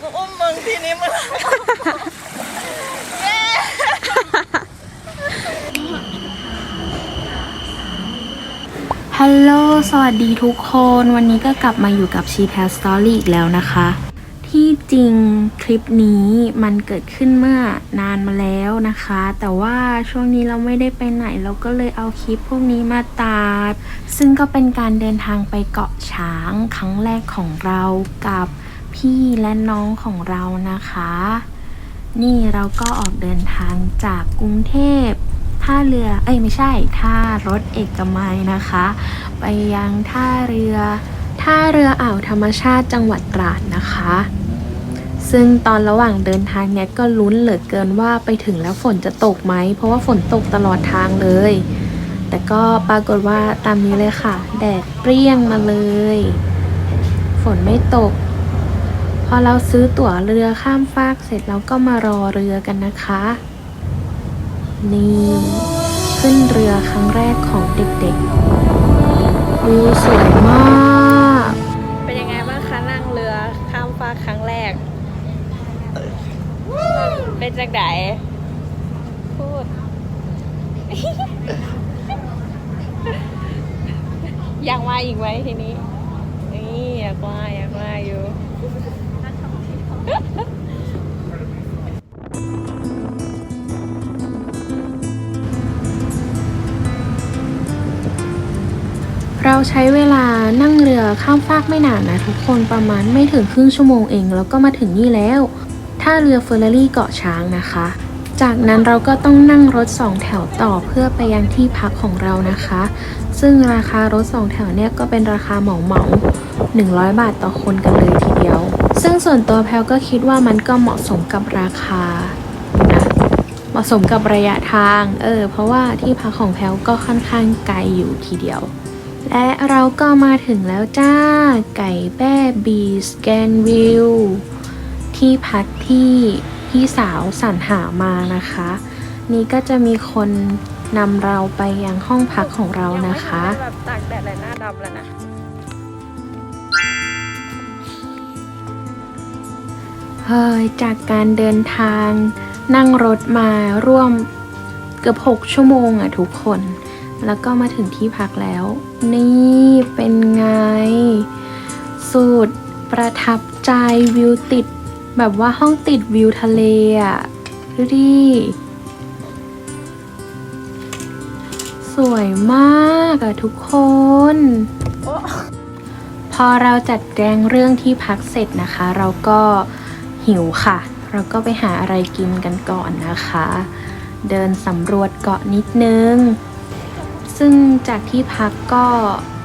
กูอุ้มมึงทีนี้มึงฮัลโหล สวัสดีทุกคน วันนี้ก็กลับมาอยู่กับชีแพสตอรี่อีกแล้วนะคะ ที่จริงคลิปนี้มันเกิดขึ้นเมื่อนานมาแล้วนะคะ แต่ว่าช่วงนี้เราไม่ได้ไปไหน เราก็เลยเอาคลิปพวกนี้มาตัด ซึ่งก็เป็นการเดินทางไปเกาะช้างครั้งแรกของเรากับ พี่และน้องของเรานะคะ นี่เราก็ออกเดินทางจากกรุงเทพท่าเรือ เอ้ยไม่ใช่ ท่ารถเอกมัยนะคะ ไปยังท่าเรือ ท่าเรืออ่าวธรรมชาติจังหวัดตราดนะคะ ซึ่งตอนระหว่างเดินทางเนี่ยก็ลุ้นเหลือเกินว่าไปถึงแล้วฝนจะตกไหม เพราะว่าฝนตกตลอดทางเลย แต่ก็ปรากฏว่าตามนี้เลยค่ะ แดดเปรี้ยงมาเลย ฝนไม่ตก พอเราซื้อตั๋วเรือข้ามฟากเสร็จเราก็มารอเรือกันนะคะ นี่ ขึ้นเรือครั้งแรกของเด็กๆวิวสวยมาก เป็นยังไงบ้างคะนั่งเรือข้ามฟากครั้งแรก เป็นจากไหนพูด อยากมาอีกไหมทีนี้ นี่อยากมาอยากมาอยู่ เราใช้เวลานั่งเรือข้ามฟากไม่นานนะทุกคนประมาณไม่ถึงครึ่งชั่วโมงเอง แล้วก็มาถึงนี่แล้วท่าเรือเฟอร์รารี่เกาะช้างนะคะ จากนั้นเราก็ต้องนั่งรถสองแถวต่อเพื่อไปยังที่พักของเรานะคะ ซึ่งราคารถสองแถวเนี่ยก็เป็นราคาเหมาเหมา 100 บาทต่อคนกันเลยทีเดียว ซึ่งส่วนตัวแพลก็คิดว่ามันก็เหมาะสมกับราคานะเหมาะสมกับระยะทางเออเพราะว่าที่พักของแพลก็ค่อนข้างไกลอยู่ทีเดียว และเราก็มาถึงแล้วจ้า ไก่แบ้บีสแกนวิวที่พักที่พี่สาวสรรหามานะคะ นี่ก็จะมีคนนำเราไปยังห้องพักของเรานะคะแบบตากแดดเลยหน้าดำแล้วนะ จากการเดินทาง นั่งรถมาร่วมเกือบ 6 ชั่วโมงอะทุกคน แล้วก็มาถึงที่พักแล้ว นี่เป็นไง สูตรประทับใจวิวติด แบบว่าห้องติดวิวทะเลอะดูดิสวยมากอะทุกคน พอเราจัดแจงเรื่องที่พักเสร็จนะคะ เราก็ หิวค่ะ เราก็ไปหาอะไรกินกันก่อนนะคะ เดินสำรวจเกาะนิดนึง ซึ่งจากที่พักก็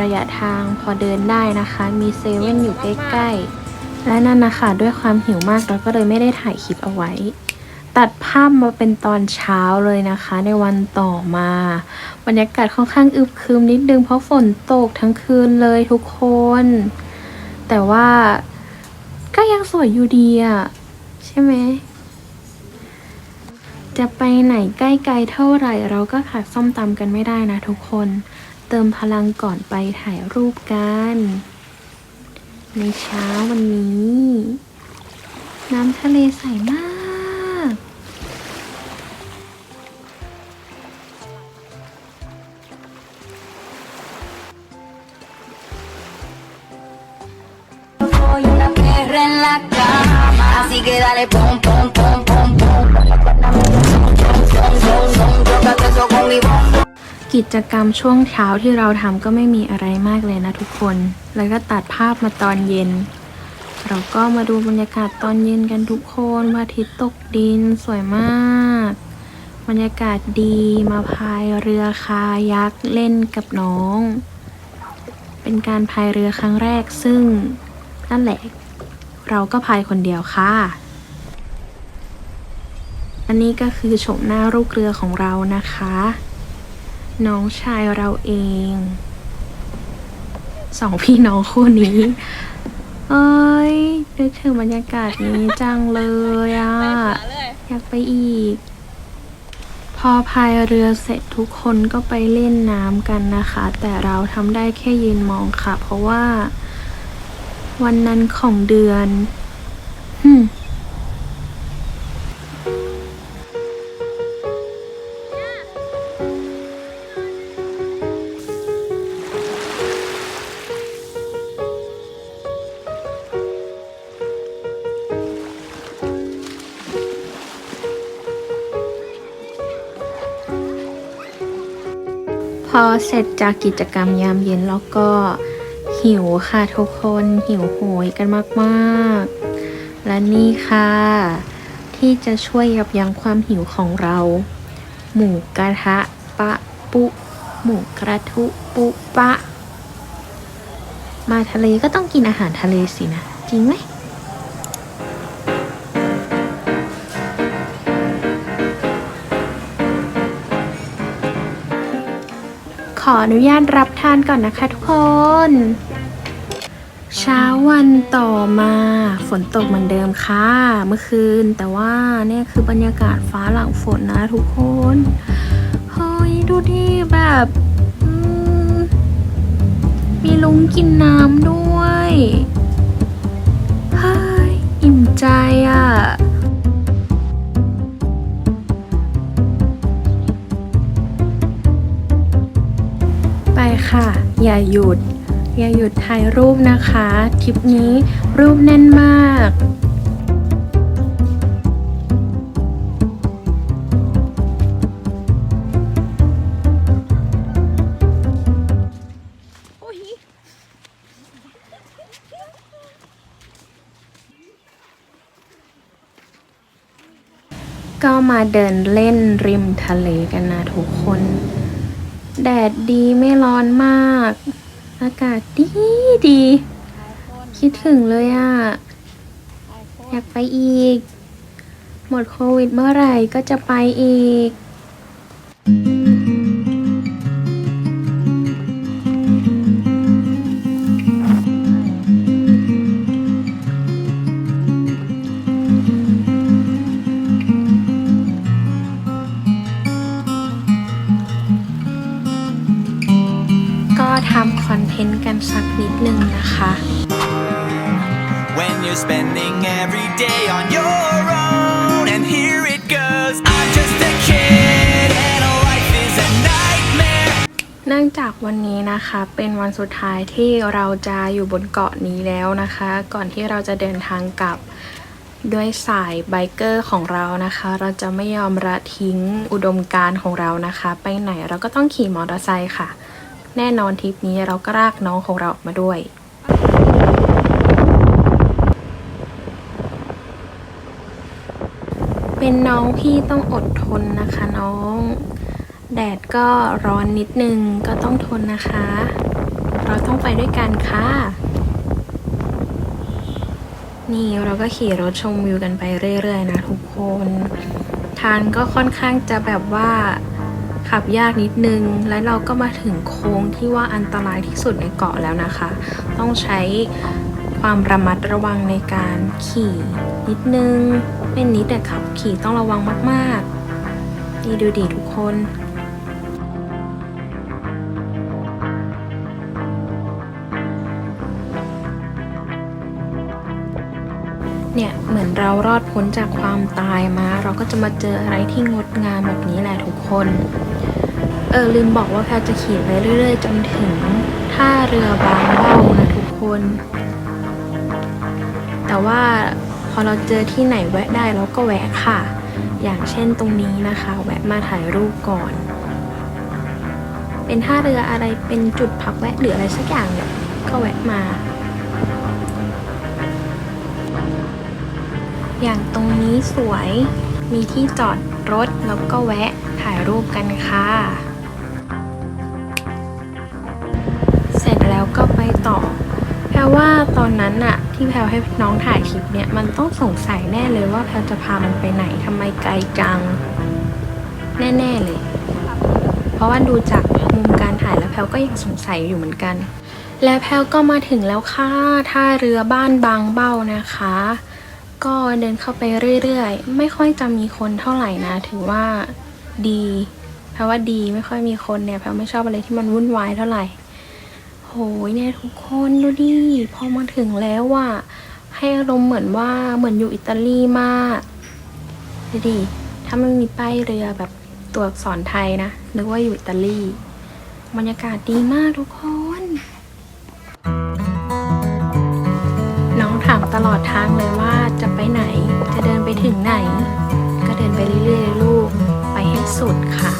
ระยะทางพอเดินได้นะคะ มีเซเว่นอยู่ใกล้ๆ และนั่นนะคะ ด้วยความหิวมากเราก็เลยไม่ได้ถ่ายคลิปเอาไว้ ตัดภาพมาเป็นตอนเช้าเลยนะคะ ในวันต่อมาบรรยากาศค่อนข้างอึบครึมนิดนึงเพราะฝนตกทั้งคืนเลยทุกคน แต่ว่า ก็ยังสวยอยู่ดีอะใช่ไหม จะไปไหนใกล้ไกลเท่าไหร่ เราก็ขาดส้มตำกันไม่ได้นะทุกคน เติมพลังก่อนไปถ่ายรูปกัน ในเช้าวันนี้ น้ำทะเลใสมาก perra en la cama, así que dale pum pum pum pum pom. กิจกรรมช่วงเช้าที่เราทำก็ไม่มีอะไรมากเลยนะทุกคน แล้วก็ตัดภาพมาตอนเย็น เราก็มาดูบรรยากาศตอนเย็นกันทุกคนพระอาทิตย์ตกดินสวยมาก บรรยากาศดีมาพายเรือคายักเล่นกับน้อง เป็นการพายเรือครั้งแรกซึ่งนั่นแหละ เราก็พายคนเดียวค่ะ อันนี้ก็คือโฉมหน้าลูกเรือของเรานะคะ น้องชายเราเอง สองพี่น้องคู่นี้ เอ้ยนึกถึงบรรยากาศนี้จังเลยอะ อยากไปอีก พอพายเรือเสร็จทุกคนก็ไปเล่นน้ำกันนะคะ แต่เราทำได้แค่ยืนมองค่ะ เพราะว่า วันนั้นของเดือนหึ่มพอเสร็จจากกิจกรรมยามเย็นแล้วก็ หิวค่ะทุกคนหิวโหยกันมากๆ และนี่ค่ะ ที่จะช่วยยับยั้งความหิวของเรา หมูกระทะปะปุ หมูกระทุปุปะ มาทะเลก็ต้องกินอาหารทะเลสินะ จริงไหม ออนุญาตรับทานก่อนนะคะทุกคน เช้าวันต่อมาฝนตกเหมือนเดิมค่ะ เมื่อคืน แต่ว่าเนี่ยคือบรรยากาศฟ้าหลังฝนนะทุกคนเฮ้ยดูดิแบบมมีลุงกินน้ำด้วยเฮ้ยอิ่มใจอะ อย่าหยุด อย่าหยุดถ่ายรูปนะคะทริปนี้รูปแน่นมากก็มาเดินเล่นริมทะเลกันนะทุกคน แดดดีไม่ร้อนมาก อากาศดีดี คิดถึงเลยอะ่ะ อยากไปอีก หมดโควิดเมื่อไหร่ก็จะไปอีกก็ กันสักนิดนึงนะคะ when you're spending every day on your own. And here it goes. I'm just a kid, and life is a nightmare. เนื่องจากวันนี้นะคะเป็นวันสุดท้ายที่เราจะอยู่บนเกาะนี้แล้วนะคะ ก่อนที่เราจะเดินทางกลับด้วยสายไบเกอร์ของเรานะคะ เราจะไม่ยอมละทิ้งอุดมการณ์ของเรานะคะ ไปไหนเราก็ต้องขี่มอเตอร์ไซค์ค่ะ แน่นอนทริปนี้เราก็ลากน้องของเราออกมาด้วย เป็นน้องพี่ต้องอดทนนะคะน้อง แดดก็ร้อนนิดนึงก็ต้องทนนะคะ เราต้องไปด้วยกันค่ะ นี่เราก็ขี่รถชมวิวกันไปเรื่อยๆนะทุกคน ทางก็ค่อนข้างจะแบบว่า ขับยากนิดนึง และเราก็มาถึงโค้งที่ว่าอันตรายที่สุดในเกาะแล้วนะคะ ต้องใช้ความระมัดระวังในการขี่นิดนึง เป็นนิดแต่ขับขี่ต้องระวังมาก ๆ นี่ดูดีทุกคน เนี่ยเหมือนเรารอดพ้นจากความตายมา เราก็จะมาเจออะไรที่งดงามแบบนี้แหละทุกคน เออลืมบอกว่าแพลจะขี่ไปเรื่อย ๆ จนถึงท่าเรือบางเบ้านะทุกคน แต่ว่าพอเราเจอที่ไหนแวะได้เราก็แวะค่ะ อย่างเช่นตรงนี้นะคะ แวะมาถ่ายรูปก่อน เป็นท่าเรืออะไรเป็นจุดพักแวะหรืออะไรสักอย่างเนี่ยก็แวะมา อย่างตรงนี้สวย มีที่จอดรถแล้วก็แวะถ่ายรูปกันค่ะ เสร็จแล้วก็ไปต่อ แพรว่าตอนนั้นอะที่แพรให้น้องถ่ายคลิปเนี่ย มันต้องสงสัยแน่เลยว่าแพรจะพามันไปไหนทำไมไกลจัง แน่ๆเลย เพราะว่าดูจากมุมการถ่ายแล้วแพลก็ยังสงสัยอยู่เหมือนกัน และแพลก็มาถึงแล้วค่ะท่าเรือบ้านบางเบ้านะคะ ก็เดินเข้าไปเรื่อยๆ ไม่ค่อยจะมีคนเท่าไหร่นะ ถือว่าดีแพลว่าดีไม่ค่อยมีคนเนี่ยแพลไม่ชอบอะไรที่มันวุ่นวายเท่าไหร่ โหยเนี่ยทุกคนดูดิพอมาถึงแล้วว่าให้อารมณ์เหมือนว่าเหมือนอยู่อิตาลีมากดูดิถ้ามันมีป้ายเรือแบบตัวอักษรไทยนะนึกว่าอยู่อิตาลีบรรยากาศดีมากทุกคน น้องถามตลอดทางเลยว่า จะไปไหน จะเดินไปถึงไหน ก็เดินไปเรื่อยๆลูก ไปให้สุดค่ะ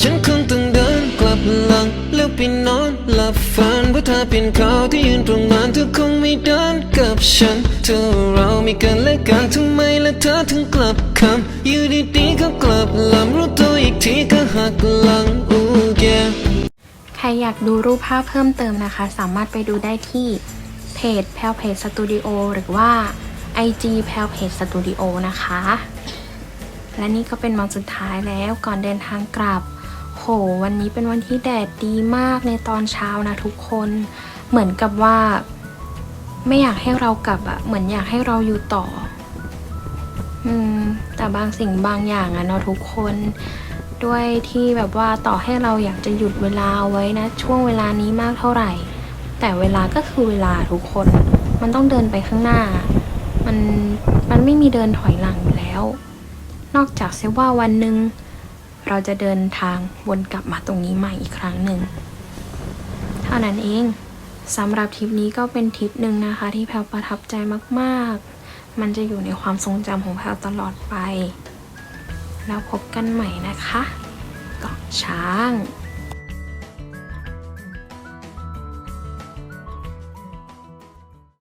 ฉันคงต้องเดินกลับหลังแล้วไปนอนหลับฝันว่าเธอเป็นเขาที่ยืนตรงนั้นเธอคงไม่เดินกับฉัน เธอเรามีกันและกันทำไมและเธอถึงกลับคำอยู่ดีๆก็กลับลำรู้ตัวอีกทีก็หักหลังอู้แกใครอยากดูรูปภาพเพิ่มเติมนะคะ สามารถไปดูได้ที่เพ จแพลเพจสตูดิโอหรือว่า IG แพลเพจสตูดิโอนะคะ และนี่ก็เป็นวันสุดท้ายแล้วก่อนเดินทางกลับ โห วันนี้เป็นวันที่แดดดีมากในตอนเช้านะทุกคน เหมือนกับว่า ไม่อยากให้เรากลับอะเหมือนอยากให้เราอยู่ต่อ อืม แต่บางสิ่งบางอย่างอะเนาะทุกคนด้วยที่แบบว่าต่อให้เราอยากจะหยุดเวลาไว้นะ ช่วงเวลานี้มากเท่าไหร่ แต่เวลาก็คือเวลาทุกคน มันต้องเดินไปข้างหน้า มันมันไม่มีเดินถอยหลังอยู่แล้ว นอกจากเสียว่าวันหนึ่งเราจะเดินทางวนกลับมาตรงนี้ใหม่อีกครั้งหนึ่ง เท่านั้นเองสำหรับทริปนี้ก็เป็นทริปหนึ่งนะคะ ที่แพลประทับใจมากๆ มันจะอยู่ในความทรงจำของแพลตลอดไป แล้วพบกันใหม่นะคะเกาะช้าง